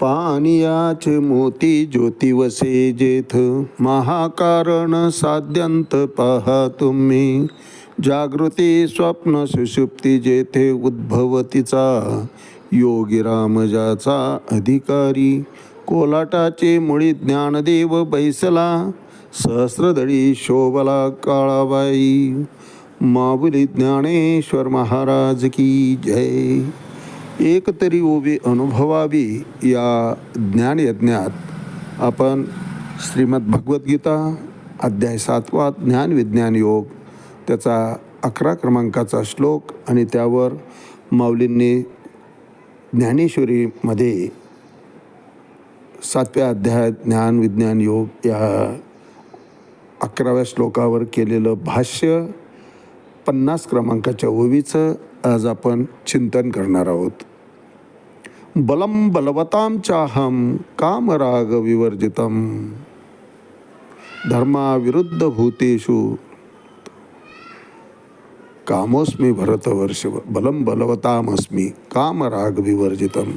पानियाच मोती ज्योती वसे जेथ. महाकारण साध्यंत पहा तुम्ही. जागृती स्वप्न सुषुप्ती जेथे उद्भवतीचा. योगी रामजाचा अधिकारी. कोलाटाचे मुळी ज्ञानदेव बैसला. सहस्रदळी शोभला काळाबाई. माऊली ज्ञानेश्वर महाराज की जय. एक तरी ओवी अनुभवावी या ज्ञानयज्ञात आपण श्रीमद भगवद्गीता अध्याय सातवा ज्ञान विज्ञान योग त्याचा अकरा क्रमांकाचा श्लोक आणि त्यावर माऊलींनी ज्ञानेश्वरीमध्ये सातव्या अध्यायात ज्ञान विज्ञान योग या अकराव्या श्लोकावर केलेलं भाष्य पन्नास क्रमांकाच्या ओवीचं आज आपण चिंतन करणार आहोत. बलम बलवताम चाहम कामराग विवर्जितम. धर्माविरुद्ध भूतेषु. कामोस्मी भरतवर्ष बलम बलवतामस्मी कामराग विवर्जितम.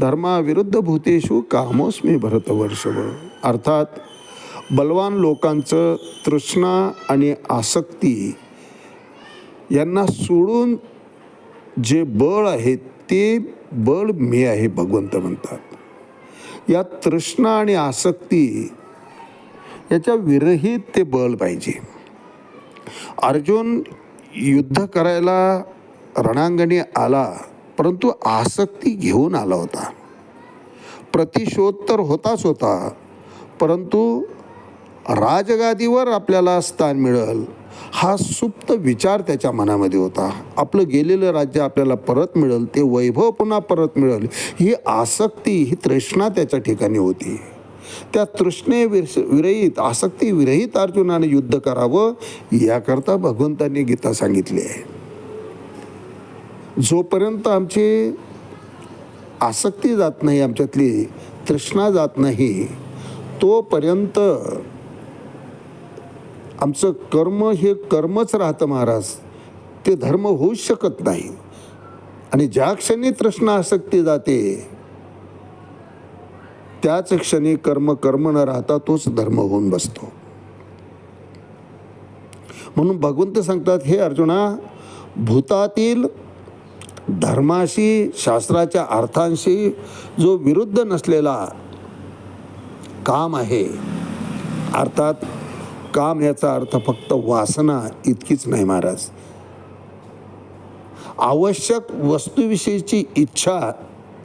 धर्माविरुद्ध भूतेषु कामोस्मी भरतवर्षव अर्थात बलवान लोकांचं तृष्णा आणि आसक्ती यांना सोडून जे बळ आहे ते बळ मी आहे भगवंत म्हणतात. या तृष्णा आणि आसक्ती याच्या विरहित ते बळ पाहिजे. अर्जुन युद्ध करायला रणांगणी आला परंतु आसक्ती घेऊन आला होता. प्रतिशोध तर होताच होता परंतु राजगादीवर आपल्याला स्थान मिळेल. हा सुप्त विचार त्याच्या मनामध्ये होता. आपलं गेलेलं राज्य आपल्याला परत मिळेल ते वैभव पुन्हा परत मिळेल ही आसक्ती ही तृष्णा त्याच्या ठिकाणी होती. त्या तृष्णे विरहित आसक्ती विरहित अर्जुनाने युद्ध करावं याकरता भगवंतांनी गीता सांगितली आहे. जोपर्यंत आमची आसक्ती जात नाही आमच्यातली तृष्णा जात नाही तोपर्यंत आमचं कर्म हे कर्मच राहतं महाराज. ते धर्म होऊच शकत नाही. आणि ज्या क्षणी तृष्णा आसक्ती जाते त्याच क्षणी कर्म कर्म न राहता तोच धर्म होऊन बसतो. म्हणून भगवंत सांगतात हे अर्जुना भूतातील धर्माशी शास्त्राच्या अर्थांशी जो विरुद्ध नसलेला काम आहे अर्थात काम याचा अर्थ फक्त वासना इतकीच नाही महाराज. आवश्यक वस्तूविषयीची इच्छा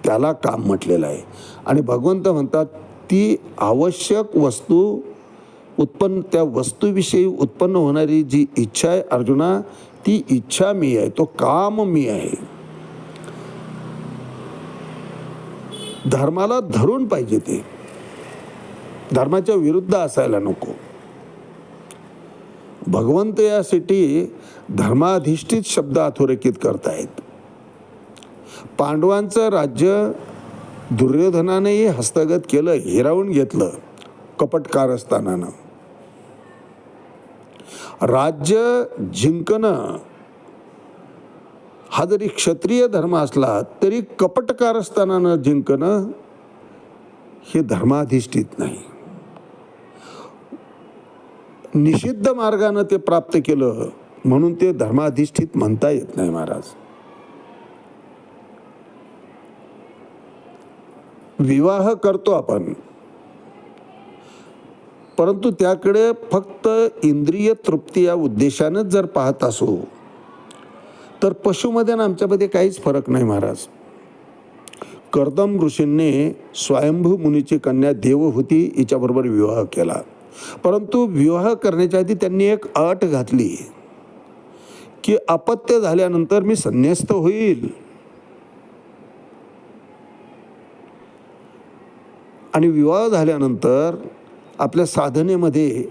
त्याला काम म्हटलेलं आहे. आणि भगवंत म्हणतात ती आवश्यक वस्तू उत्पन्न त्या वस्तूविषयी उत्पन्न होणारी जी इच्छा आहे अर्जुना ती इच्छा मी आहे तो काम मी आहे. धर्माला धरून पाहिजे ते. धर्माच्या विरुद्ध असायला नको. भगवंत यासाठी धर्माधिष्ठित शब्द अधोरेखित करतायत. पांडवांचं राज्य दुर्योधनानेही हस्तगत केलं हिरावून घेतलं कपट कारस्थानानं राज्य जिंकणं हा जरी क्षत्रिय धर्म असला तरी कपट कारस्थानानं जिंकणं हे धर्माधिष्ठित नाही. निषिद्ध मार्गानं ते प्राप्त केलं म्हणून ते धर्माधिष्ठित म्हणता येत नाही महाराज. विवाह करतो आपण. परंतु त्याकडे फक्त इंद्रिय तृप्ती या उद्देशानंच जर पाहत असू तर पशुमध्ये आणि आमच्यामध्ये काहीच फरक नाही महाराज. कर्दम ऋषींनी स्वयंभू मुनीची कन्या देव होती हिच्याबरोबर विवाह केला. परंतु विवाह करण्याच्या आधी त्यांनी एक अट घातली की अपत्य झाल्यानंतर मी संन्यास्त होईल. आणि विवाह झाल्यानंतर आपल्या साधनेमध्ये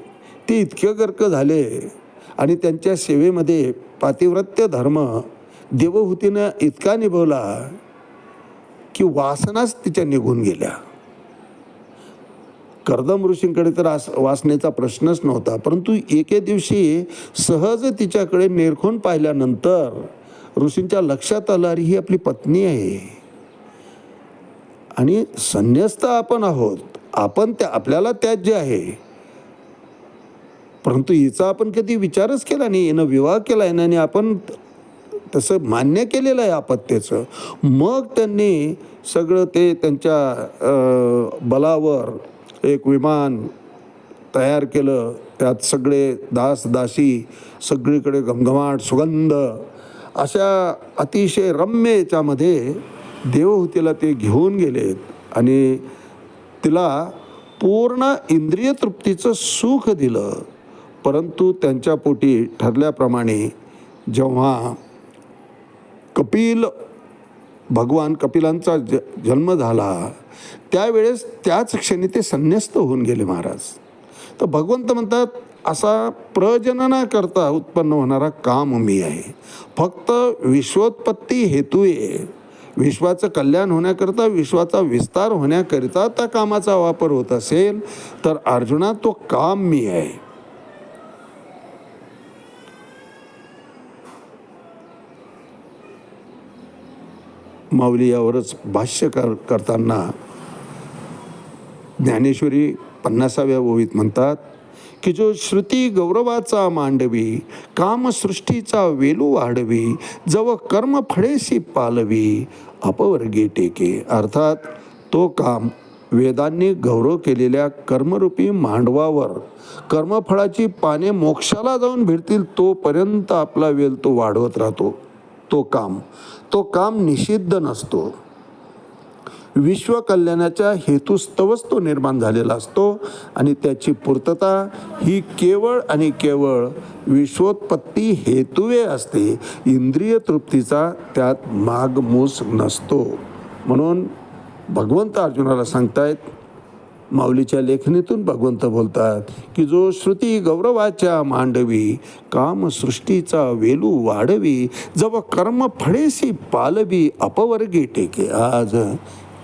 ते इतके गर्क झाले आणि त्यांच्या सेवेमध्ये पातिव्रत्य धर्म देवहूतीनं इतका निभवला की वासनाच तिच्या निघून गेल्या. कर्दम ऋषींकडे तर आस वासनेचा प्रश्नच नव्हता. परंतु एके दिवशी सहज तिच्याकडे निरखून पाहिल्यानंतर ऋषींच्या लक्षात आलं अरे ही आपली पत्नी आहे. आणि संन्यस्त आपण आहोत. आपण त्या आपल्याला त्यात जे आहे परंतु हिचा आपण कधी विचारच केला नाही. हिनं विवाह केला आहे आणि आपण तसं मान्य केलेलं आहे आपत्तेचं. मग त्यांनी सगळं ते त्यांच्या बलावर एक विमान तयार केलं. त्यात सगळे दास दासी सगळीकडे घमघमाट सुगंध अशा अतिशय रम्य याच्यामध्ये देवहूतीला ते घेऊन गेलेत. आणि तिला पूर्ण इंद्रिय तृप्तीचं सुख दिलं. परंतु त्यांच्या पोटी ठरल्याप्रमाणे जेव्हा कपिल भगवान कपिलांचा ज जन्म झाला त्यावेळेस त्याच क्षणी ते संन्यस्त होऊन गेले महाराज. तर भगवंत म्हणतात असा प्रजननाकरता उत्पन्न होणारा काम मी आहे. फक्त विश्वोत्पत्ती हेतू आहे. विश्वाचं कल्याण होण्याकरता विश्वाचा विस्तार होण्याकरिता त्या कामाचा वापर होत असेल तर अर्जुना तो काम मी आहे. माऊली यावरच भाष्य कर करताना ज्ञानेश्वरी पन्नासाव्या ओवीत म्हणतात की जो श्रुती गौरवाचा मांडवी कामसृष्टीचा वेलू वाढवी जव कर्म फळेशी पालवी अपवर्गी टेके. अर्थात तो काम वेदांनी गौरव केलेल्या कर्मरूपी मांडवावर कर्मफळाची पाने मोक्षाला जाऊन भिडतील तोपर्यंत आपला वेल तो वाढवत राहतो. तो काम. तो काम निषिद्ध नसतो. विश्वकल्याणाच्या हेतुस्तवच तो निर्माण झालेला असतो आणि त्याची पूर्तता ही केवळ आणि केवळ विश्वोत्पत्ती हेतुवे असते. इंद्रिय तृप्तीचा त्यात मागमूस नसतो. म्हणून भगवंत अर्जुनाला सांगतायत माऊलीच्या लेखणीतून भगवंत बोलतात की जो श्रुती गौरवाच्या मांडवी कामसृष्टीचा वेलू वाढवी जव कर्म फळेसी पालवी अपवर्गी टेके आज.